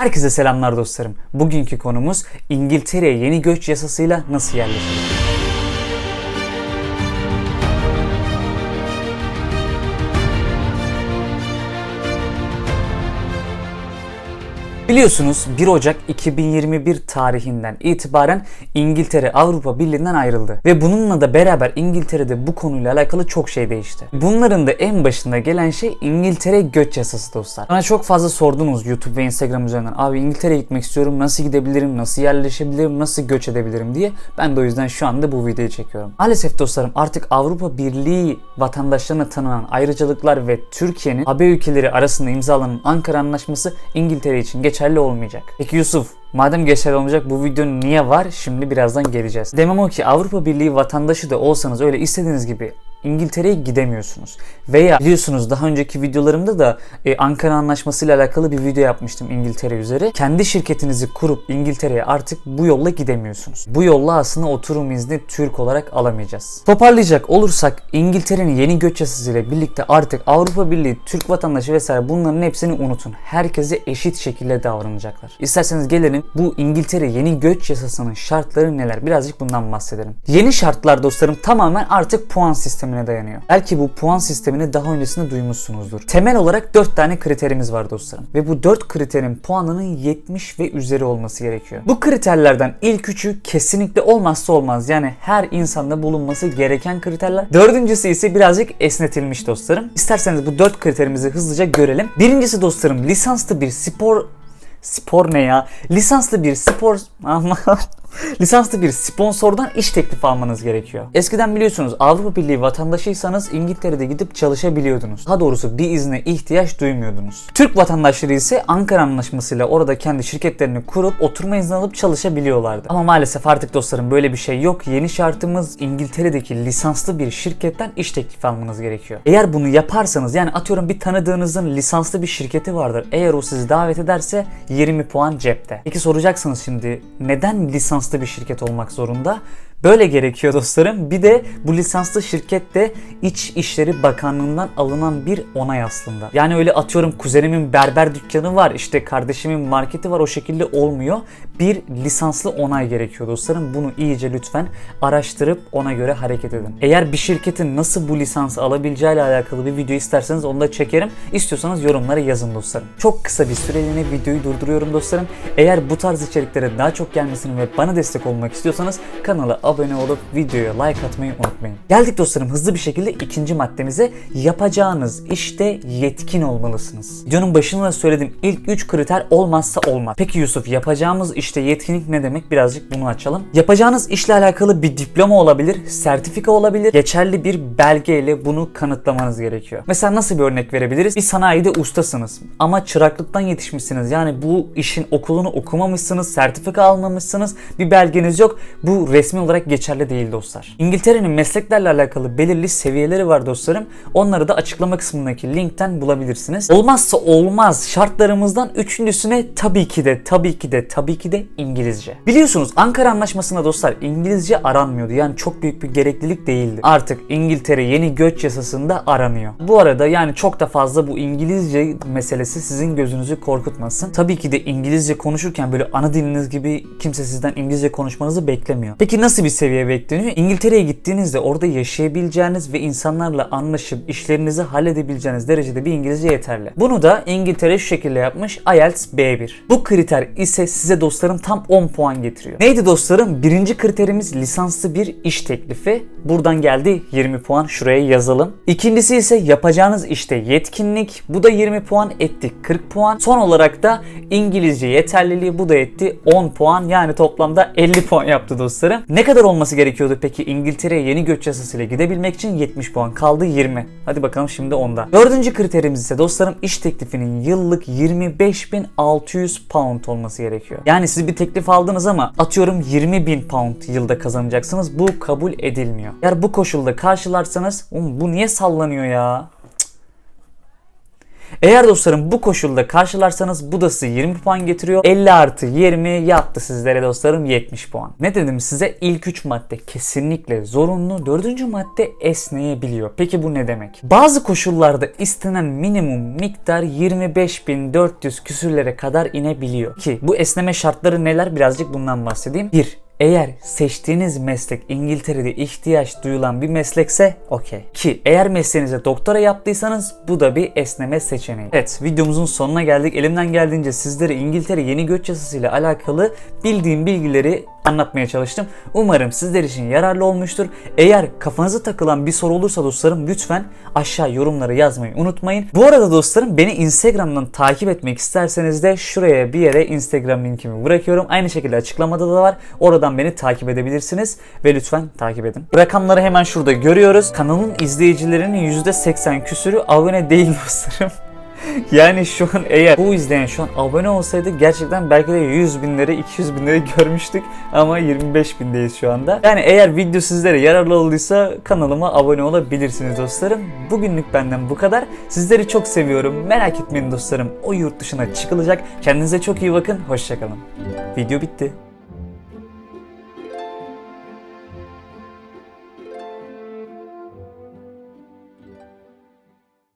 Herkese selamlar dostlarım. Bugünkü konumuz İngiltere'ye yeni göç yasasıyla nasıl yerleşilir? Biliyorsunuz 1 Ocak 2021 tarihinden itibaren İngiltere Avrupa Birliği'nden ayrıldı. Ve bununla da beraber İngiltere'de bu konuyla alakalı çok şey değişti. Bunların da en başında gelen şey İngiltere göç yasası dostlar. Bana çok fazla sordunuz YouTube ve Instagram üzerinden. Abi İngiltere'ye gitmek istiyorum. Nasıl gidebilirim? Nasıl yerleşebilirim? Nasıl göç edebilirim diye. Ben de o yüzden şu anda bu videoyu çekiyorum. Maalesef dostlarım artık Avrupa Birliği vatandaşlarına tanınan ayrıcalıklar ve Türkiye'nin AB ülkeleri arasında imzalanan Ankara Anlaşması İngiltere için geçerli olmayacak. Peki Yusuf Madem geçerli olmayacak bu video niye var? Şimdi birazdan geleceğiz. Demem o ki Avrupa Birliği vatandaşı da olsanız öyle istediğiniz gibi İngiltere'ye gidemiyorsunuz. Veya biliyorsunuz daha önceki videolarımda da e, Ankara Anlaşması ile alakalı bir video yapmıştım İngiltere üzeri. Kendi şirketinizi kurup İngiltere'ye artık bu yolla gidemiyorsunuz. Bu yolla aslında oturum izni Türk olarak alamayacağız. Toparlayacak olursak İngiltere'nin yeni göç yasası ile birlikte artık Avrupa Birliği, Türk vatandaşı vesaire bunların hepsini unutun. Herkese eşit şekilde davranacaklar. İsterseniz gelelim bu İngiltere yeni göç yasasının şartları neler? Birazcık bundan bahsedelim. Yeni şartlar dostlarım tamamen artık puan sistemine dayanıyor. Belki bu puan sistemini daha öncesinde duymuşsunuzdur. Temel olarak 4 tane kriterimiz var dostlarım. Ve bu 4 kriterin puanının 70 ve üzeri olması gerekiyor. Bu kriterlerden ilk üçü kesinlikle olmazsa olmaz. Yani her insanda bulunması gereken kriterler. Dördüncüsü ise birazcık esnetilmiş dostlarım. İsterseniz bu 4 kriterimizi hızlıca görelim. Birincisi dostlarım lisanslı bir spor Spor ne ya? Lisanslı bir spor lisanslı bir sponsordan iş teklifi almanız gerekiyor. Eskiden biliyorsunuz Avrupa Birliği vatandaşıysanız İngiltere'de gidip çalışabiliyordunuz. Daha doğrusu bir izne ihtiyaç duymuyordunuz. Türk vatandaşları ise Ankara Anlaşması'yla orada kendi şirketlerini kurup oturma izni alıp çalışabiliyorlardı. Ama maalesef artık dostlarım böyle bir şey yok. Yeni şartımız İngiltere'deki lisanslı bir şirketten iş teklifi almanız gerekiyor. Eğer bunu yaparsanız yani atıyorum bir tanıdığınızın lisanslı bir şirketi vardır. Eğer o sizi davet ederse 20 puan cepte. Peki soracaksınız şimdi neden lisanslı bir şirket olmak zorunda? Böyle gerekiyor dostlarım. Bir de bu lisanslı şirket de İçişleri Bakanlığı'ndan alınan bir onay aslında. Yani öyle atıyorum kuzenimin berber dükkanı var, işte kardeşimin marketi var o şekilde olmuyor. Bir lisanslı onay gerekiyor dostlarım. Bunu iyice lütfen araştırıp ona göre hareket edin. Eğer bir şirketin nasıl bu lisansı alabileceği ile alakalı bir video isterseniz onu da çekerim. İstiyorsanız yorumlara yazın dostlarım. Çok kısa bir süreliğine videoyu durduruyorum dostlarım. Eğer bu tarz içeriklere daha çok gelmesini ve bana destek olmak istiyorsanız kanala abone olup videoya like atmayı unutmayın. Geldik dostlarım hızlı bir şekilde ikinci maddemize. Yapacağınız işte yetkin olmalısınız. Videonun başında da söyledim ilk 3 kriter olmazsa olmaz. Peki Yusuf yapacağımız işte yetkinlik ne demek? Birazcık bunu açalım. Yapacağınız işle alakalı bir diploma olabilir, sertifika olabilir, geçerli bir belgeyle bunu kanıtlamanız gerekiyor. Mesela nasıl bir örnek verebiliriz? Bir sanayide ustasınız ama çıraklıktan yetişmişsiniz. Yani bu işin okulunu okumamışsınız, sertifika almamışsınız, bir belgeniz yok. Bu resmi olarak geçerli değil dostlar. İngiltere'nin mesleklerle alakalı belirli seviyeleri var dostlarım. Onları da açıklama kısmındaki linkten bulabilirsiniz. Olmazsa olmaz şartlarımızdan üçüncüsüne tabii ki de tabii ki de tabii ki de İngilizce. Biliyorsunuz Ankara Anlaşması'nda dostlar İngilizce aranmıyordu. Yani çok büyük bir gereklilik değildi. Artık İngiltere yeni göç yasasında aranıyor. Bu arada yani çok da fazla bu İngilizce meselesi sizin gözünüzü korkutmasın. Tabii ki de İngilizce konuşurken böyle ana diliniz gibi kimse sizden İngilizce konuşmanızı beklemiyor. Peki nasıl bir seviye bekleniyor? İngiltere'ye gittiğinizde orada yaşayabileceğiniz ve insanlarla anlaşıp işlerinizi halledebileceğiniz derecede bir İngilizce yeterli. Bunu da İngiltere şu şekilde yapmış IELTS B1. Bu kriter ise size dostlarım tam 10 puan getiriyor. Neydi dostlarım? Birinci kriterimiz lisanslı bir iş teklifi. Buradan geldi 20 puan şuraya yazalım. İkincisi ise yapacağınız işte yetkinlik. Bu da 20 puan etti 40 puan. Son olarak da İngilizce yeterliliği bu da etti 10 puan. Yani toplamda 50 puan yaptı dostlarım. Ne kadar olması gerekiyordu peki İngiltere'ye yeni göç yasasıyla gidebilmek için 70 puan kaldı 20. Hadi bakalım şimdi onda. Dördüncü kriterimiz ise dostlarım iş teklifinin yıllık 25.600 pound olması gerekiyor. Yani siz bir teklif aldınız ama atıyorum 20.000 pound yılda kazanacaksınız. Bu kabul edilmiyor. Eğer bu koşulda karşılarsanız "Oğlum bu niye sallanıyor ya? Eğer dostlarım bu koşulda karşılarsanız bu da size 20 puan getiriyor. 50 artı 20 yaptı sizlere dostlarım 70 puan. Ne dedim size? İlk 3 madde kesinlikle zorunlu. 4. madde esneyebiliyor. Peki bu ne demek? Bazı koşullarda istenen minimum miktar 25.400 küsürlere kadar inebiliyor. Ki bu esneme şartları neler birazcık bundan bahsedeyim. 1. Eğer seçtiğiniz meslek İngiltere'de ihtiyaç duyulan bir meslekse okey. Ki eğer mesleğinize doktora yaptıysanız bu da bir esneme seçeneği. Evet videomuzun sonuna geldik. Elimden geldiğince sizlere İngiltere yeni göç yasasıyla alakalı bildiğim bilgileri anlatmaya çalıştım. Umarım sizler için yararlı olmuştur. Eğer kafanıza takılan bir soru olursa dostlarım lütfen aşağı yorumlara yazmayı unutmayın. Bu arada dostlarım beni Instagram'dan takip etmek isterseniz de şuraya bir yere Instagram linkimi bırakıyorum. Aynı şekilde açıklamada da var. Oradan beni takip edebilirsiniz ve lütfen takip edin. Rakamları hemen şurada görüyoruz. Kanalın izleyicilerinin %80 küsürü abone değil dostlarım. Yani şu an eğer bu izleyen şu an abone olsaydı gerçekten belki de 100 binleri 200 binleri görmüştük ama 25 bindeyiz şu anda. Yani eğer video sizlere yararlı olduysa kanalıma abone olabilirsiniz dostlarım. Bugünlük benden bu kadar. Sizleri çok seviyorum. Merak etmeyin dostlarım. O yurt dışına çıkılacak. Kendinize çok iyi bakın. Hoşçakalın. Video bitti.